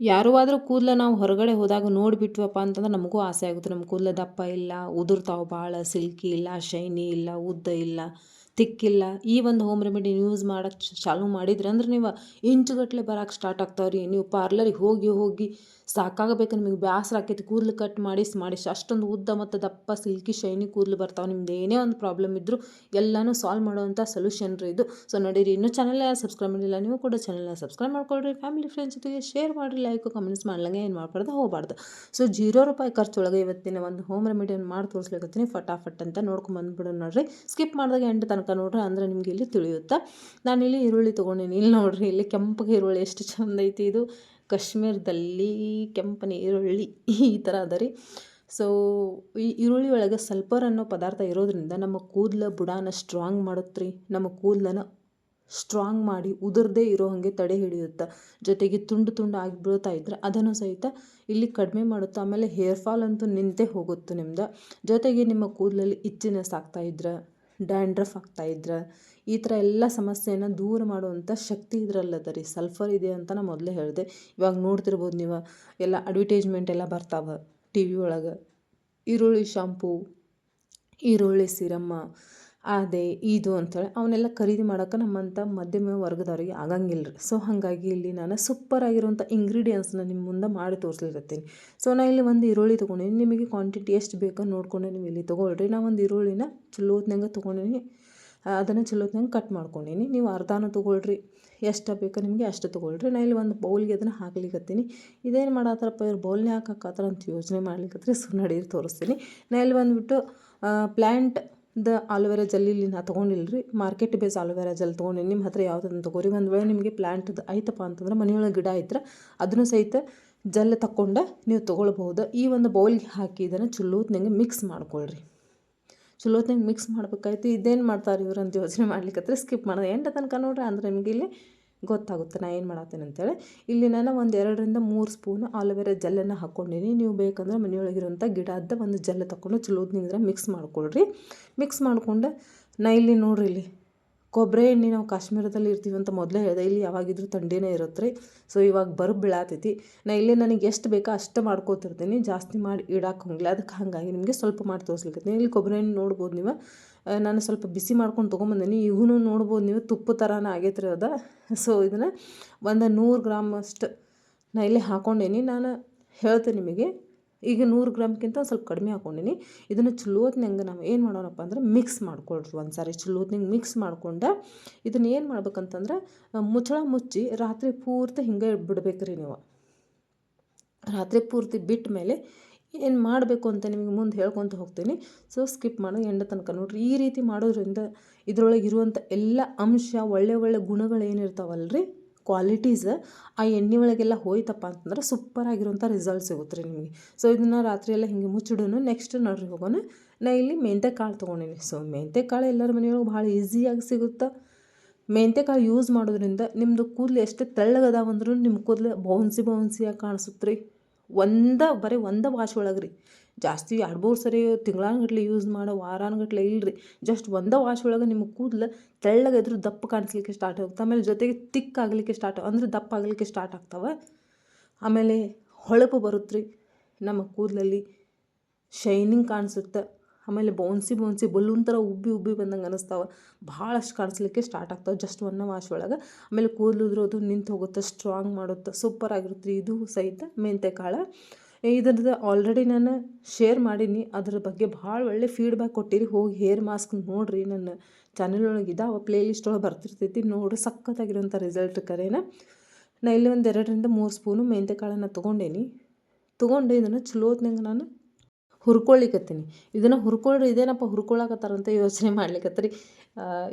ಯಾರೂ ಆದರೂ ಕೂದಲ ನಾವು ಹೊರಗಡೆ ಹೋದಾಗ ನೋಡಿಬಿಟ್ವಪ್ಪ ಅಂತಂದ್ರೆ ನಮಗೂ ಆಸೆ ಆಗುತ್ತೆ. ನಮ್ಮ ಕೂದಲು ದಪ್ಪ ಇಲ್ಲ, ಉದುರ್ತಾವೆ ಭಾಳ, ಸಿಲ್ಕಿ ಇಲ್ಲ, ಶೈನಿ ಇಲ್ಲ, ಉದ್ದ ಇಲ್ಲ. ತಿಕ್ಕಿಲ್ಲ. ಈ ಒಂದು ಹೋಮ್ ರೆಮಿಡಿ ಯೂಸ್ ಮಾಡೋಕ್ಕೆ ಚಾಲು ಮಾಡಿದ್ರೆ ಅಂದ್ರೆ ನೀವು ಇಂಚುಗಟ್ಟಲೆ ಬರೋಕ್ಕೆ ಸ್ಟಾರ್ಟ್ ಆಗ್ತಾವೆ ರೀ ನೀವು ಪಾರ್ಲರಿಗೆ ಹೋಗಿ ಹೋಗಿ ಸಾಕಾಗಬೇಕು ನಿಮಗೆ ಬೇಸರ ಆಕೈತಿ. ಕೂದಲು ಕಟ್ ಮಾಡಿ ಮಾಡಿಸಿ ಅಷ್ಟೊಂದು ಉದ್ದ ಮತ್ತು ದಪ್ಪ ಸಿಲ್ಕಿ ಶೈನಿ ಕೂದಲು ಬರ್ತಾವೆ. ನಿಮ್ದು ಏನೇ ಒಂದು ಪ್ರಾಬ್ಲಮ್ ಇದ್ದರೂ ಎಲ್ಲನೂ ಸಾಲ್ವ್ ಮಾಡುವಂಥ ಸೊಲ್ಯೂಷನ್ ರೀ ಇದು. ಸೊ ನೋಡಿರಿ, ಇನ್ನೂ ಚಾನಲ್ ಸಬ್ಸ್ಕ್ರೈಬ್ ಮಾಡಿಲ್ಲ, ನೀವು ಕೂಡ ಚಾನಲ್ನ ಸಬ್ಸ್ಕ್ರೈಬ್ ಮಾಡ್ಕೊಳ್ರಿ. ಫ್ಯಾಮಿಲಿ ಫ್ರೆಂಡ್ಸ್ ಜೊತೆಗೆ ಶೇರ್ ಮಾಡಿರಿ ಲೈಕ್ ಕಮೆಂಟ್ಸ್ ಮಾಡ್ಲಂಗೆ ಏನು ಮಾಡ್ಬಾರ್ದು, ಹೋಗಬಾರ್ದು. ಸೊ ಜೀರೋ ರೂಪಾಯಿ ಖರ್ಚೊಳಗೆ ಇವತ್ತಿನ ಒಂದು ಹೋಮ್ ರೆಮಿಡಿಯನ್ನು ಮಾಡಿ ತೋರಿಸ್ಲಿಕ್ಕತ್ತೀನಿ ಫಟಾಫಟ್ ಅಂತ ನೋಡ್ಕೊಂಡು ಬಂದ್ಬಿಡೋಣ ನೋಡ್ರಿ. ಸ್ಕಿಪ್ ಮಾಡಿದಾಗ ಎಂಟು ತನಕ ನೋಡ್ರಿ ಅಂದ್ರೆ ನಿಮ್ಗೆ ಇಲ್ಲಿ ತಿಳಿಯುತ್ತೆ? ನಾನು ಇಲ್ಲಿ ಈರುಳ್ಳಿ ತೊಗೊಂಡಿನಿ. ಇಲ್ಲಿ ನೋಡ್ರಿ, ಇಲ್ಲಿ ಕೆಂಪಗೆ ಈರುಳ್ಳಿ ಎಷ್ಟು ಚಂದ ಐತಿ ಇದು. ಕಾಶ್ಮೀರದಲ್ಲಿ ಕೆಂಪನೆ ಈರುಳ್ಳಿ ಈ ಥರ ಅದ ರೀ. ಸೊ ಈ ಈರುಳ್ಳಿ ಒಳಗೆ ಸಲ್ಫರ್ ಅನ್ನೋ ಪದಾರ್ಥ ಇರೋದ್ರಿಂದ ನಮ್ಮ ಕೂದಲ ಬುಡಾನ ಸ್ಟ್ರಾಂಗ್ ಮಾಡುತ್ತೆ ರೀ. ನಮ್ಮ ಕೂದಲನ ಸ್ಟ್ರಾಂಗ್ ಮಾಡಿ ಉದುರದೇ ಇರೋ ಹಾಗೆ ತಡೆ ಹಿಡಿಯುತ್ತೆ. ಜೊತೆಗೆ ತುಂಡು ತುಂಡು ಆಗಿ ಬೀಳ್ತಾ ಇದ್ರೆ ಅದನ್ನು ಸಹಿತ ಇಲ್ಲಿ ಕಡಿಮೆ ಮಾಡುತ್ತೆ. ಆಮೇಲೆ ಹೇರ್ ಫಾಲ್ ಅಂತೂ ನಿಂತೇ ಹೋಗುತ್ತೆ ನಿಮ್ದು. ಜೊತೆಗೆ ನಿಮ್ಮ ಕೂದಲಲ್ಲಿ ಇಚ್ಚಿನ ಆಗ್ತಾ ಇದ್ರೆ ಡ್ಯಾಂಡ್ರಫ್ ಆಗ್ತಾ ಇದ್ರೆ ಈ ಥರ ಎಲ್ಲ ಸಮಸ್ಯೆಯನ್ನು ದೂರ ಮಾಡುವಂಥ ಶಕ್ತಿ ಇದರಲ್ಲದ ರೀ ಸಲ್ಫರ್ ಇದೆ ಅಂತ ನಾನು ಮೊದಲೇ ಹೇಳಿದೆ. ಇವಾಗ ನೋಡ್ತಿರ್ಬೋದು ನೀವು, ಎಲ್ಲ ಅಡ್ವರ್ಟೈಸ್ಮೆಂಟ್ ಎಲ್ಲ ಬರ್ತಾವೆ ಟಿ ವಿ ಒಳಗೆ. ಈರುಳ್ಳಿ ಶಾಂಪೂ ಈರುಳ್ಳಿ ಸಿರಮ್ಮ ಅದೇ ಇದು ಅಂತೇಳಿ. ಅವನ್ನೆಲ್ಲ ಖರೀದಿ ಮಾಡೋಕೆ ನಮ್ಮಂಥ ಮಧ್ಯಮ ವರ್ಗದವ್ರಿಗೆ ಆಗಂಗಿಲ್ಲ ರೀ. ಸೊ ಹಾಗಾಗಿ ಇಲ್ಲಿ ನಾನು ಸೂಪರ್ ಆಗಿರುವಂಥ ಇಂಗ್ರೀಡಿಯೆಂಟ್ಸ್ನ ನಿಮ್ಮ ಮುಂದೆ ಮಾಡಿ ತೋರಿಸ್ಲಿರ್ತೀನಿ ಸೊ ನಾನು ಇಲ್ಲಿ ಒಂದು ಈರುಳ್ಳಿ ತೊಗೊಂಡಿನಿ. ನಿಮಗೆ ಕ್ವಾಂಟಿಟಿ ಎಷ್ಟು ಬೇಕೋ ನೋಡ್ಕೊಂಡು ನೀವು ಇಲ್ಲಿ ತೊಗೊಳ್ರಿ. ನಾ ಒಂದು ಈರುಳ್ಳಿನ ಚಲೋತ್ನಂಗೆ ತೊಗೊಂಡಿನಿ. ಅದನ್ನು ಚಲೋತ್ನಂಗೆ ಕಟ್ ಮಾಡ್ಕೊಂಡೀನಿ. ನೀವು ಅರ್ಧನೂ ತೊಗೊಳ್ರಿ. ಎಷ್ಟು ಬೇಕೋ ನಿಮಗೆ ಅಷ್ಟು ತೊಗೊಳ್ರಿ. ನಾ ಇಲ್ಲಿ ಒಂದು ಬೌಲ್ಗೆ ಅದನ್ನು ಹಾಕ್ಲಿಕ್ಕತ್ತೀನಿ ಇದೇನು ಮಾಡತ್ತಾರಪ್ಪ ಇವ್ರು ಬೌಲ್ನೇ ಹಾಕತ್ತಾರ ಅಂತ ಯೋಚನೆ ಮಾಡ್ಲಿಕ್ಕತ್ರಿ ಸೊ ನಡೀರಿ ತೋರಿಸ್ತೀನಿ. ನಾ ಇಲ್ಲಿ ಬಂದುಬಿಟ್ಟು ಪ್ಲ್ಯಾಂಟ್ ದ ಆಲೋವೆರಾ ಜೆಲ್ ಇಲ್ಲಿ ನಾ ತೊಗೊಂಡಿಲ್ಲ ರೀ ಮಾರ್ಕೆಟ್ ಬೇಸ್ ಆಲೋವೆರಾ ಜೆಲ್ ತೊಗೊಂಡಿನಿ. ನಿಮ್ಮ ಹತ್ರ ಯಾವುದನ್ನು ತೊಗೋರಿ. ಒಂದು ವೇಳೆ ನಿಮಗೆ ಪ್ಲ್ಯಾಂಟ್ದು ಐತಪ್ಪ ಅಂತಂದ್ರೆ ಮನೆಯೊಳಗೆ ಗಿಡ ಐತ್ರ ಅದನ್ನು ಸಹಿತ ಜೆಲ್ ತಕ್ಕೊಂಡು ನೀವು ತೊಗೊಳ್ಬೋದು ಈ ಒಂದು ಬೌಲ್ಗೆ ಹಾಕಿ ಇದನ್ನು ಚಲೋತ್ನಂಗೆ ಮಿಕ್ಸ್ ಮಾಡ್ಕೊಳ್ರಿ. ಚಲೋತ್ನಂಗೆ ಮಿಕ್ಸ್ ಮಾಡ್ಬೇಕಾಯ್ತು. ಇದೇನು ಮಾಡ್ತಾರೆ ಇವ್ರು ಅಂತ ಯೋಚನೆ ಮಾಡ್ಲಿಕ್ಕೆ ಸ್ಕಿಪ್ ಮಾಡೋದು. ಎಂಟ ತನಕ ನೋಡ್ರಿ ಅಂದ್ರೆ ನಿಮಗೆ ಇಲ್ಲಿ ಗೊತ್ತಾಗುತ್ತೆ ನಾನು ಏನು ಮಾಡತ್ತೇನೆ ಅಂತೇಳಿ. ಇಲ್ಲಿ ನಾನು ಒಂದು ಎರಡರಿಂದ ಮೂರು ಸ್ಪೂನ್ ಆಲೋವೆರಾ ಜೆಲ್ಲನ್ನು ಹಾಕ್ಕೊಂಡಿನಿ ನೀವು ಬೇಕಂದ್ರೆ ಮನೆಯೊಳಗಿರುವಂಥ ಗಿಡದ ಒಂದು ಜೆಲ್ ತಗೊಂಡು ಚಲೋದ್ನಿಂದ ಮಿಕ್ಸ್ ಮಾಡ್ಕೊಳ್ರಿ. ಮಿಕ್ಸ್ ಮಾಡಿಕೊಂಡು, ನಾ ಇಲ್ಲಿ ನೋಡ್ರಿ ಇಲ್ಲಿ ಕೊಬ್ಬರಿ ಎಣ್ಣೆ ನಾವು ಕಾಶ್ಮೀರದಲ್ಲಿ ಇರ್ತೀವಿ ಅಂತ ಮೊದಲೇ ಹೇಳಿದೆ, ಇಲ್ಲಿ ಯಾವಾಗಿದ್ರೂ ಥಂಡಿನೇ ಇರುತ್ತೆ ರೀ ಸೊ ಇವಾಗ ಬರಬ್ ಬೀಳಾತೈತಿ. ನಾ ಇಲ್ಲಿ ನನಗೆ ಎಷ್ಟು ಬೇಕೋ ಅಷ್ಟು ಮಾಡ್ಕೋತಿರ್ತೀನಿ. ಜಾಸ್ತಿ ಮಾಡಿ ಇಡಕ್ಕೆ ಅದಕ್ಕೆ ಹಾಗಾಗಿ ನಿಮಗೆ ಸ್ವಲ್ಪ ಮಾಡಿ ತೋರಿಸ್ಲಿಕ್ಕೆ ಇಲ್ಲಿ ಕೊಬ್ಬರಿ ಎಣ್ಣೆ ನೋಡ್ಬೋದು ನೀವು. ನಾನು ಸ್ವಲ್ಪ ಬಿಸಿ ಮಾಡ್ಕೊಂಡು ತೊಗೊಂಬಂದೀನಿ. ಇವನು ನೋಡ್ಬೋದು ನೀವು ತುಪ್ಪ ಥರನೇ ಆಗೈತ್ರಿ ಅದ. ಸೊ ಇದನ್ನು ಒಂದು ನೂರು ಗ್ರಾಮ್ ಅಷ್ಟು ನಾ ಇಲ್ಲಿ ಹಾಕ್ಕೊಂಡೇನಿ ನಾನು ಹೇಳ್ತೇನೆ ನಿಮಗೆ, ಈಗ ನೂರು ಗ್ರಾಮ್ಗಿಂತ ಸ್ವಲ್ಪ ಕಡಿಮೆ ಹಾಕ್ಕೊಂಡೀನಿ ಇದನ್ನು ಚಲೋತ್ನಂಗೆ ನಾವು ಏನು ಮಾಡೋಣಪ್ಪ ಅಂದ್ರೆ ಮಿಕ್ಸ್ ಮಾಡ್ಕೊಳ್ರಿ ಒಂದು ಸಾರಿ ಚಲೋತ್ನಂಗೆ ಮಿಕ್ಸ್ ಮಾಡ್ಕೊಂಡು ಇದನ್ನು ಏನು ಮಾಡ್ಬೇಕಂತಂದ್ರೆ ಮುಚ್ಚಳ ಮುಚ್ಚಿ ರಾತ್ರಿ ಪೂರ್ತಿ ಹಿಂಗೆ ಬಿಡ್ಬೇಕು ರೀ ನೀವು. ರಾತ್ರಿ ಪೂರ್ತಿ ಬಿಟ್ಟ ಮೇಲೆ ಏನು ಮಾಡಬೇಕು ಅಂತ ನಿಮಗೆ ಮುಂದೆ ಹೇಳ್ಕೊತ ಹೋಗ್ತೀನಿ. ಸೊ ಸ್ಕಿಪ್ ಮಾಡೋ. ಎಂಡ ತನಕ ನೋಡ್ರಿ. ಈ ರೀತಿ ಮಾಡೋದ್ರಿಂದ ಇದರೊಳಗೆ ಇರುವಂಥ ಎಲ್ಲ ಅಂಶ, ಒಳ್ಳೆ ಒಳ್ಳೆ ಗುಣಗಳು ರೀ ಕ್ವಾಲಿಟೀಸ್ ಆ ಎಣ್ಣೆ ಒಳಗೆಲ್ಲ ಹೋಯ್ತಪ್ಪ ಅಂತಂದ್ರೆ ಸೂಪರಾಗಿರುವಂಥ ರಿಸಲ್ಟ್ ಸಿಗುತ್ತೆ ರೀ ನಿಮಗೆ. ಸೊ ಇದನ್ನು ರಾತ್ರಿ ಎಲ್ಲ ಹಿಂಗೆ ಮುಚ್ಚಿಡೋನು ನೆಕ್ಸ್ಟ್ ನೋಡ್ರಿ ಹೋಗೋಣ. ನಾ ಇಲ್ಲಿ ಮೆಂತೆ ಕಾಳು ತೊಗೊಂಡೀನಿ. ಸೊ ಮೆಂತೆ ಕಾಳು ಎಲ್ಲರ ಮನೆಯೊಳಗೆ ಭಾಳ ಈಸಿಯಾಗಿ ಸಿಗುತ್ತೆ? ಮೆಂತೆ ಕಾಳು ಯೂಸ್ ಮಾಡೋದ್ರಿಂದ ನಿಮ್ಮದು ಕೂದಲು ಎಷ್ಟು ತೆಳ್ಳಗದಾವಂದ್ರೂ ನಿಮ್ಮ ಕೂದಲು ಬೌನ್ಸಿ ಬೌನ್ಸಿಯಾಗಿ ಕಾಣಿಸುತ್ತೆ ರೀ ಒಂದ, ಬರೀ ಒಂದ ವಾಶ್ ಒಳಗೆ ರೀ ಜಾಸ್ತಿ ಎರಡು, ಮೂರು ಸರಿ ತಿಂಗಳಾನ್ಗಟ್ಲೆ ಯೂಸ್ ಮಾಡೋ ವಾರಾನ್ಗಟ್ಲೆ ಇಲ್ಲರಿ ಜಸ್ಟ್ ಒಂದ ವಾಶ್ ಒಳಗೆ ನಿಮ್ಮ ಕೂದಲು ತೆಳ್ಳಗೆ ದಪ್ಪ ಕಾಣಿಸ್ಲಿಕ್ಕೆ ಸ್ಟಾರ್ಟ್ ಆಗುತ್ತೆ ಆಮೇಲೆ ಜೊತೆಗೆ ತಿಕ್ ಆಗಲಿಕ್ಕೆ ಸ್ಟಾರ್ಟ್ ಅಂದ್ರೆ ದಪ್ಪ ಆಗಲಿಕ್ಕೆ ಸ್ಟಾರ್ಟ್ ಆಗ್ತವೆ. ಆಮೇಲೆ ಹೊಳಪು ಬರುತ್ತೆ ರೀ ನಮ್ಮ ಕೂದಲಲ್ಲಿ ಶೈನಿಂಗ್ ಕಾಣಿಸುತ್ತೆ. ಆಮೇಲೆ ಬೌನ್ಸಿ ಬೌನ್ಸಿ ಬಲೂನ್ ಥರ ಉಬ್ಬಿ ಉಬ್ಬಿ ಬಂದಂಗೆ ಅನಿಸ್ತಾವೆ. ಭಾಳಷ್ಟು ಕಾಣಿಸ್ಲಿಕ್ಕೆ ಸ್ಟಾರ್ಟ್ ಆಗ್ತಾವೆ. ಜಸ್ಟ್ ಒನ್ ವಾಶ್ ಒಳಗೆ. ಆಮೇಲೆ ಕೂದಲು ಅದು ನಿಂತು ಹೋಗುತ್ತೆ ಸ್ಟ್ರಾಂಗ್ ಮಾಡುತ್ತೆ ಸೂಪರ್ ಆಗಿರುತ್ತೆ. ಇದು ಸಹಿತ ಮೆಂತೆ ಕಾಳು. ಇದ್ರದ್ದು ಆಲ್ರೆಡಿ ನಾನು ಶೇರ್ ಮಾಡೀನಿ. ಅದ್ರ ಬಗ್ಗೆ ಭಾಳ ಒಳ್ಳೆ ಫೀಡ್ಬ್ಯಾಕ್ ಕೊಟ್ಟಿರಿ. ಹೋಗಿ ಹೇರ್ ಮಾಸ್ಕ್ ನೋಡಿರಿ ನನ್ನ ಚಾನಲ್ ಒಳಗೆ. ಇದಾವ ಪ್ಲೇ ಲಿಸ್ಟ್ ಒಳಗೆ ಬರ್ತಿರ್ತೈತಿ. ನೋಡಿ ಸಖತ್ತಾಗಿರೋಂಥ ರಿಸಲ್ಟ್ ಕರೇನ. ನಾ ಇಲ್ಲಿ ಒಂದು ಎರಡರಿಂದ ಮೂರು ಸ್ಪೂನು ಮೆಂತೆ ಕಾಳನ್ನು ತೊಗೊಂಡೇನಿ. ತೊಗೊಂಡು ಇದನ್ನು ಚಲೋತ್ನಂಗೆ ನಾನು ಹುರ್ಕೊಳ್ಳಿಕತ್ತೀನಿ. ಇದನ್ನು ಹುರ್ಕೊಳ್ರಿ, ಇದೇನಪ್ಪ ಹುರ್ಕೊಳಕತ್ತಾರಂತ ಯೋಚನೆ ಮಾಡ್ಲಿಕ್ಕತ್ತರಿ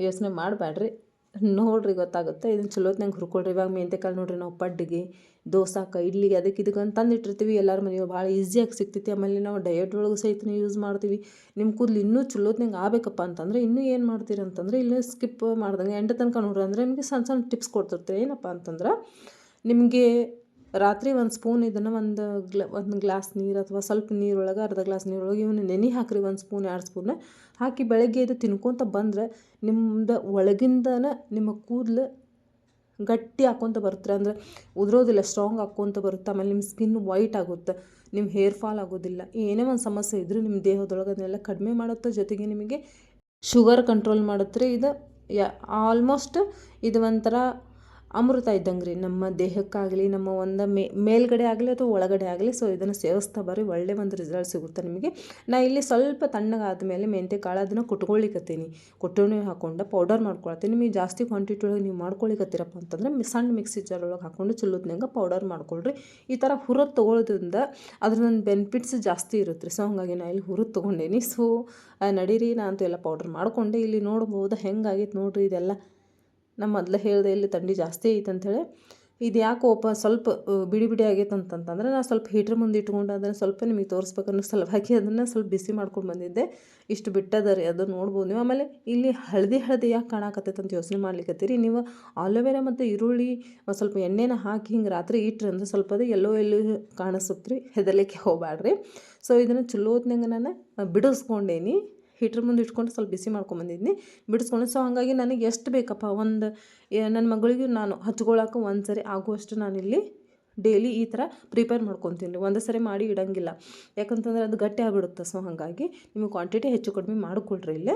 ಯೋಚನೆ ಮಾಡಬೇಡ್ರಿ ನೋಡ್ರಿ ಗೊತ್ತಾಗುತ್ತೆ, ಇದನ್ನು ಚಲೋತ್ನಂಗೆ ಹುರ್ಕೊಳ್ರಿ. ಇವಾಗ ಮೆಂತ್ಯಕಾಳು ನೋಡಿರಿ ನಾವು ಪಡ್ಡಿಗೆ ದೋಸಾಕ ಇಡ್ಲಿಗೆ ಅದಕ್ಕೆ ಇದಕ್ಕೆ ಅಂತ ತಂದಿಟ್ಟಿರ್ತೀವಿ. ಎಲ್ಲರ ಮನೆಯೊಳಗೆ ಭಾಳ ಈಸಿಯಾಗಿ ಸಿಗ್ತೈತಿ. ಆಮೇಲೆ ನಾವು ಡಯಟ್ ಒಳಗೆ ಸಹಿತ ಯೂಸ್ ಮಾಡ್ತೀವಿ. ನಿಮ್ಮ ಕೂದಲು ಇನ್ನೂ ಚಲೋತ್ನಂಗೆ ಆಗಬೇಕಪ್ಪ ಅಂತಂದರೆ ಇನ್ನೂ ಏನು ಮಾಡ್ತೀರಿ ಅಂತಂದರೆ ಇಲ್ಲೇ ಸ್ಕಿಪ್ ಮಾಡ್ದಂಗೆ. ಎಂಟು ತನಕ ನೋಡ್ರಿ ಅಂದರೆ ನಿಮಗೆ ಸಣ್ಣ ಸಣ್ಣ ಟಿಪ್ಸ್ ಕೊಡ್ತಿರ್ತೀವಿ. ಏನಪ್ಪ ಅಂತಂದ್ರೆ, ನಿಮಗೆ ರಾತ್ರಿ ಒಂದು ಸ್ಪೂನ್ ಇದನ್ನು ಒಂದು ಗ್ಲ, ಒಂದು ಗ್ಲಾಸ್ ನೀರು ಅಥವಾ ಸ್ವಲ್ಪ ನೀರೊಳಗೆ ಅರ್ಧ ಗ್ಲಾಸ್ ನೀರೊಳಗೆ ಇವನ್ನ ನೆನೆ ಹಾಕಿರಿ, ಒಂದು ಸ್ಪೂನ್ ಎರಡು ಸ್ಪೂನ್ ಹಾಕಿ ಬೆಳಗ್ಗೆ ಇದು ತಿನ್ಕೊತ ಬಂದರೆ ನಿಮ್ದು ಒಳಗಿಂದನೇ ನಿಮ್ಮ ಕೂದಲು ಗಟ್ಟಿ ಹಾಕ್ಕೊತ ಬರುತ್ತೆ. ಅಂದರೆ ಉದುರೋದಿಲ್ಲ ಸ್ಟ್ರಾಂಗ್ ಹಾಕ್ಕೊತ ಬರುತ್ತೆ. ಆಮೇಲೆ ನಿಮ್ಮ ಸ್ಕಿನ್ ವೈಟ್ ಆಗುತ್ತೆ. ನಿಮ್ಮ ಹೇರ್ ಫಾಲ್ ಆಗೋದಿಲ್ಲ. ಏನೇ ಒಂದು ಸಮಸ್ಯೆ ಇದ್ದರೂ ನಿಮ್ಮ ದೇಹದೊಳಗೆ ಅದನ್ನೆಲ್ಲ ಕಡಿಮೆ ಮಾಡುತ್ತೆ. ಜೊತೆಗೆ ನಿಮಗೆ ಶುಗರ್ ಕಂಟ್ರೋಲ್ ಮಾಡುತ್ತೆ ಇದು, ಯಾ ಆಲ್ಮೋಸ್ಟ್ ಇದು ಒಂಥರ ಅಮೃತ ಇದ್ದಂಗೆ ರೀ. ನಮ್ಮ ದೇಹಕ್ಕಾಗಲಿ, ನಮ್ಮ ಒಂದು ಮೇ, ಮೇಲ್ಗಡೆ ಆಗಲಿ ಅಥವಾ ಒಳಗಡೆ ಆಗಲಿ ಸೊ ಇದನ್ನು ಸೇವಿಸ್ತಾ ಬರ್ರಿ. ಒಳ್ಳೆ ಒಂದು ರಿಸಲ್ಟ್ ಸಿಗುತ್ತೆ ನಿಮಗೆ. ನಾ ಇಲ್ಲಿ ಸ್ವಲ್ಪ ತಣ್ಣಗಾದ ಮೇಲೆ ಮೆಂತ್ಯ ಕಾಳು ಅದನ್ನು ಕುಟ್ಕೊಳ್ಳಿಕ್ಕತ್ತೀನಿ ಕುಟ್ಟಣಿ ಹಾಕ್ಕೊಂಡು ಪೌಡರ್ ಮಾಡ್ಕೊಳತ್ತೀನಿ ನಿಮಗೆ ಜಾಸ್ತಿ ಕ್ವಾಂಟಿಟಿ ಒಳಗೆ ನೀವು ಮಾಡ್ಕೊಳಿಕತ್ತೀರಪ್ಪ ಅಂತಂದ್ರೆ ಸಣ್ಣ ಮಿಕ್ಸಿ ಜಾರ್ ಒಳಗೆ ಹಾಕ್ಕೊಂಡು ಚಲೋತ್ನಾಗ ಪೌಡರ್ ಮಾಡ್ಕೊಳ್ರಿ. ಈ ಥರ ಹುರಿದು ತೊಗೊಳೋದ್ರಿಂದ ನನ್ನ ಬೆನಿಫಿಟ್ಸ್ ಜಾಸ್ತಿ ಇರುತ್ತೆ ರೀ. ಸೊ ಹಂಗಾಗಿ ನಾ ಇಲ್ಲಿ ಹುರಿದು ತೊಗೊಂಡೇನಿ. ಸೊ ನಡೀರಿ, ನಾ ಅಂತೂ ಎಲ್ಲ ಪೌಡರ್ ಮಾಡಿಕೊಂಡೆ. ಇಲ್ಲಿ ನೋಡ್ಬೋದು ಹೆಂಗಾಗೈತೆ ನೋಡ್ರಿ ಇದೆಲ್ಲ. ನಾ ಮೊದಲು ಹೇಳಿದೆ ಇಲ್ಲಿ ಥಂಡಿ ಜಾಸ್ತಿ ಐತೆ ಅಂಥೇಳಿ ಇದು ಯಾಕೆ ಓಪ ಸ್ವಲ್ಪ ಬಿಡಿ ಬಿಡಿ ಆಗೈತೆ ಅಂತಂತಂದ್ರೆ ನಾನು ಸ್ವಲ್ಪ ಹೀಟ್ರ್ ಮುಂದೆ ಇಟ್ಕೊಂಡು ಅದನ್ನು ಸ್ವಲ್ಪ ನಿಮಗೆ ತೋರಿಸ್ಬೇಕನ್ನೋ ಸಲುವಾಗಿ ಅದನ್ನು ಸ್ವಲ್ಪ ಬಿಸಿ ಮಾಡ್ಕೊಂಡು ಬಂದಿದ್ದೆ. ಇಷ್ಟು ಬಿಟ್ಟದ ರೀ ಅದು ನೋಡ್ಬೋದು. ನೀವು ಆಮೇಲೆ ಇಲ್ಲಿ ಹಳದಿ ಹಳದಿ ಯಾಕೆ ಕಾಣಕತ್ತೈತೆ ಅಂತ ಯೋಚನೆ ಮಾಡ್ಲಿಕ್ಕತ್ತೀರಿ ನೀವು ಆಲೋವೆರಾ ಮತ್ತು ಈರುಳ್ಳಿ ಸ್ವಲ್ಪ ಎಣ್ಣೆನ ಹಾಕಿ ಹಿಂಗೆ ರಾತ್ರಿ ಇಟ್ರಿ ಅಂದ್ರೆ ಸ್ವಲ್ಪ ಅದು ಎಲ್ಲೋ ಎಲ್ಲೋ ಕಾಣಿಸುತ್ತೆ ರೀ ಹೆದರ್ಲಿಕ್ಕೆ ಹೋಗ್ಬ್ಯಾಡ್ರಿ. ಸೊ, ಇದನ್ನು ಚಲೋ ಹೊತ್ನಾಗ ನಾನು ಬಿಡಿಸ್ಕೊಂಡೇನಿ. ಹೀಟ್ರ್ ಮುಂದೆ ಇಟ್ಕೊಂಡು ಸ್ವಲ್ಪ ಬಿಸಿ ಮಾಡ್ಕೊಂಬಂದಿದ್ನಿ ಬಿಡಿಸ್ಕೊಂಡು ಸೊ ಹಾಗಾಗಿ ನನಗೆ ಎಷ್ಟು ಬೇಕಪ್ಪ? ಒಂದು ನನ್ನ ಮಗಳಿಗೆ ನಾನು ಹಚ್ಕೊಳಕ್ಕೆ ಒಂದು ಸರಿ ಆಗುವಷ್ಟು ನಾನಿಲ್ಲಿ ಡೈಲಿ ಈ ಥರ ಪ್ರಿಪೇರ್ ಮಾಡ್ಕೊತೀನಿ. ಒಂದೇ ಸರಿ ಮಾಡಿ ಇಡಂಗಿಲ್ಲ. ಯಾಕಂತಂದ್ರೆ ಅದು ಗಟ್ಟಿ ಆಗಿಬಿಡುತ್ತೆ ಸೊ ಹಾಗಾಗಿ ನಿಮಗೆ ಕ್ವಾಂಟಿಟಿ ಹೆಚ್ಚು ಕಡಿಮೆ ಮಾಡಿಕೊಳ್ರಿ ಇಲ್ಲೇ.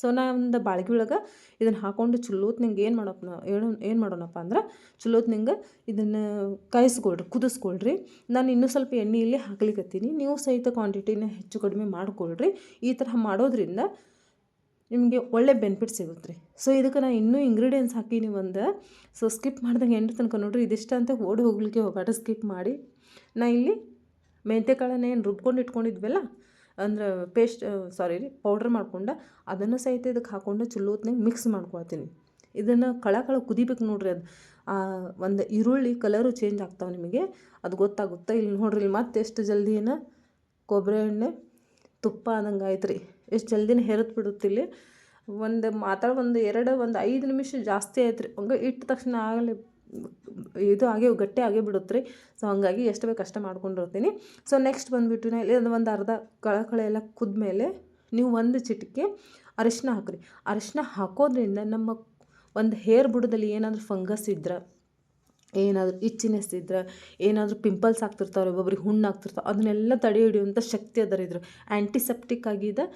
ಸೊ ಒಂದು ಬಾಳ್ಗಿ ಒಳಗೆ ಇದನ್ನು ಹಾಕೊಂಡು ಚಲೋತ್ ನಿಂಗೆ ಏನು ಮಾಡೋಪ್ಪ ಏನು ಏನು ಮಾಡೋಣಪ್ಪ ಅಂದ್ರೆ ಚಲೋತ್ ನಿಂಗೆ ಇದನ್ನು ಕಾಯಿಸ್ಕೊಳ್ರಿ, ಕುದಿಸ್ಕೊಳ್ರಿ. ನಾನು ಇನ್ನೂ ಸ್ವಲ್ಪ ಎಣ್ಣೆ ಇಲ್ಲಿ ಹಾಕ್ಲಿಕತ್ತೀನಿ. ನೀವು ಸಹಿತ ಕ್ವಾಂಟಿಟಿನ ಹೆಚ್ಚು ಕಡಿಮೆ ಮಾಡಿಕೊಳ್ರಿ. ಈ ಥರ ಮಾಡೋದ್ರಿಂದ ನಿಮಗೆ ಒಳ್ಳೆ ಬೆನಿಫಿಟ್ ಸಿಗುತ್ತೆ ರೀ ಸೊ ಇದಕ್ಕೆ ನಾನು ಇನ್ನೂ ಇಂಗ್ರೀಡಿಯೆಂಟ್ಸ್ ಹಾಕೀನಿ ಒಂದು. ಸೊ ಸ್ಕಿಪ್ ಮಾಡ್ದಂಗೆ ಎಂಟು ತನಕ ನೋಡ್ರಿ, ಇದಿಷ್ಟ ಅಂತ ಓಡಿ ಹೋಗ್ಲಿಕ್ಕೆ ಹೋಗಾಟ ಸ್ಕಿಪ್ ಮಾಡಿ. ನಾ ಇಲ್ಲಿ ಮೆಂತ್ಯಕಾಳನ್ನ ಏನು ರುಬ್ಕೊಂಡು ಇಟ್ಕೊಂಡಿದ್ವಲ್ಲ ಅಂದ್ರೆ ಪೇಸ್ಟ್ ಸಾರಿ ರೀ ಪೌಡ್ರ್ ಮಾಡ್ಕೊಂಡು ಅದನ್ನು ಸಹಿತ ಇದಕ್ಕೆ ಹಾಕ್ಕೊಂಡು ಚಲೋತ್ನಾಗ ಮಿಕ್ಸ್ ಮಾಡ್ಕೊಳ್ತೀನಿ. ಇದನ್ನು ಕಳ ಕಳ ಕುದಿಬೇಕು ನೋಡ್ರಿ ಅದು. ಒಂದು ಈರುಳ್ಳಿ ಕಲರು ಚೇಂಜ್ ಆಗ್ತಾವೆ ನಿಮಗೆ. ಅದು ಗೊತ್ತಾಗುತ್ತೆ ಇಲ್ಲಿ ನೋಡ್ರಿ, ಇಲ್ಲಿ ಮತ್ತೆ ಎಷ್ಟು ಜಲ್ದಿ ಏನು ಕೊಬ್ಬರಿ ಎಣ್ಣೆ, ತುಪ್ಪ ಆದಂಗೆ ಆಯ್ತು ರೀ ಎಷ್ಟು ಜಲ್ದಿನ ಹೆರತ್ ಬಿಡುತ್ತೆ ಇಲ್ಲಿ. ಒಂದು ಮಾತಾಡ ಒಂದು ಎರಡು, ಒಂದು ಐದು ನಿಮಿಷ ಜಾಸ್ತಿ ಆಯ್ತು ರೀ ಹಂಗೆ ಇಟ್ಟ ತಕ್ಷಣ ಆಗಲೇ ಇದು ಆಗೇ ಗಟ್ಟಿ ಆಗೇ ಬಿಡುತ್ತೆ ರೀ. ಸೊ ಹಂಗಾಗಿ ಎಷ್ಟು ಬೇಕು ಅಷ್ಟೇ ಮಾಡ್ಕೊಂಡಿರ್ತೀನಿ. ಸೊ ನೆಕ್ಸ್ಟ್ ಬಂದುಬಿಟ್ಟು ನಾ ಇಲ್ಲಿ ಒಂದು ಅರ್ಧ ಕಳೆ ಕಳೆ ಎಲ್ಲ ಕುದ್ಮೇಲೆ ನೀವು ಒಂದು ಚಿಟಿಕೆ ಅರಿಶಿನ ಹಾಕ್ರಿ. ಅರಿಶಿನ ಹಾಕೋದ್ರಿಂದ ನಮ್ಮ ಒಂದು ಹೇರ್ ಬುಡದಲ್ಲಿ ಏನಾದರೂ ಫಂಗಸ್ ಇದ್ರೆ, ಏನಾದರೂ ಇಚ್ಚಿನೆಸ್ ಇದ್ರೆ, ಏನಾದರೂ ಪಿಂಪಲ್ಸ್ ಆಗ್ತಿರ್ತಾವೆ ಒಬ್ಬೊಬ್ರಿಗೆ ಹುಣ್ಣು ಆಗ್ತಿರ್ತಾವೆ, ಅದನ್ನೆಲ್ಲ ತಡೆ ಹಿಡಿಯುವಂಥ ಶಕ್ತಿ ಅದರ ಇದ್ರ ಆ್ಯಂಟಿಸೆಪ್ಟಿಕ್ ಆಗಿದೆ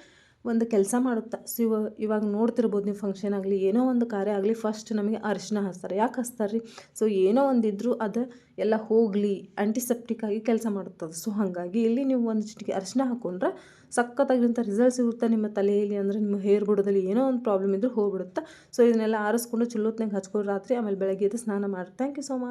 ಒಂದು ಕೆಲಸ ಮಾಡುತ್ತಾ, ಸೊ ಇವ, ಇವಾಗ ನೋಡ್ತಿರ್ಬೋದು ನೀವು ಫಂಕ್ಷನ್ ಆಗಲಿ, ಏನೋ ಒಂದು ಕಾರ್ಯ ಆಗಲಿ ಫಸ್ಟ್ ನಮಗೆ ಅರಿಶಿನ ಹಚ್ತಾರೆ ಯಾಕೆ ಹಚ್ತಾರೆ ರೀ ಸೊ ಏನೋ ಒಂದು ಇದ್ದರೂ ಅದು ಎಲ್ಲ ಹೋಗಲಿ ಆ್ಯಂಟಿಸೆಪ್ಟಿಕ್ ಆಗಿ ಕೆಲಸ ಮಾಡುತ್ತದೆ. ಸೊ ಹಾಗಾಗಿ ಇಲ್ಲಿ ನೀವು ಒಂದು ಚಿಟಿಕೆ ಅರಿಶಿನ ಹಾಕೊಂಡ್ರೆ ಸಖತ್ತಾಗಿರೋಂಥ ರಿಸಲ್ಟ್ ಸಿಗುತ್ತೆ ನಿಮ್ಮ ತಲೆಯಲ್ಲಿ? ಅಂದರೆ ನಿಮ್ಮ ಹೇರ್ ಬಿಡೋದಲ್ಲಿ ಏನೋ ಒಂದು ಪ್ರಾಬ್ಲಮ್ ಇದ್ದರೂ ಹೋಗ್ಬಿಡುತ್ತೆ? ಸೊ ಇದನ್ನೆಲ್ಲ ಆರಿಸ್ಕೊಂಡು ಚಲೋತ್ನಾಗ ಹಚ್ಕೊಂಡು ರಾತ್ರಿ ಆಮೇಲೆ ಬೆಳಗ್ಗೆ ಎದ್ದು ಸ್ನಾನ ಮಾಡಿ. Thank you so much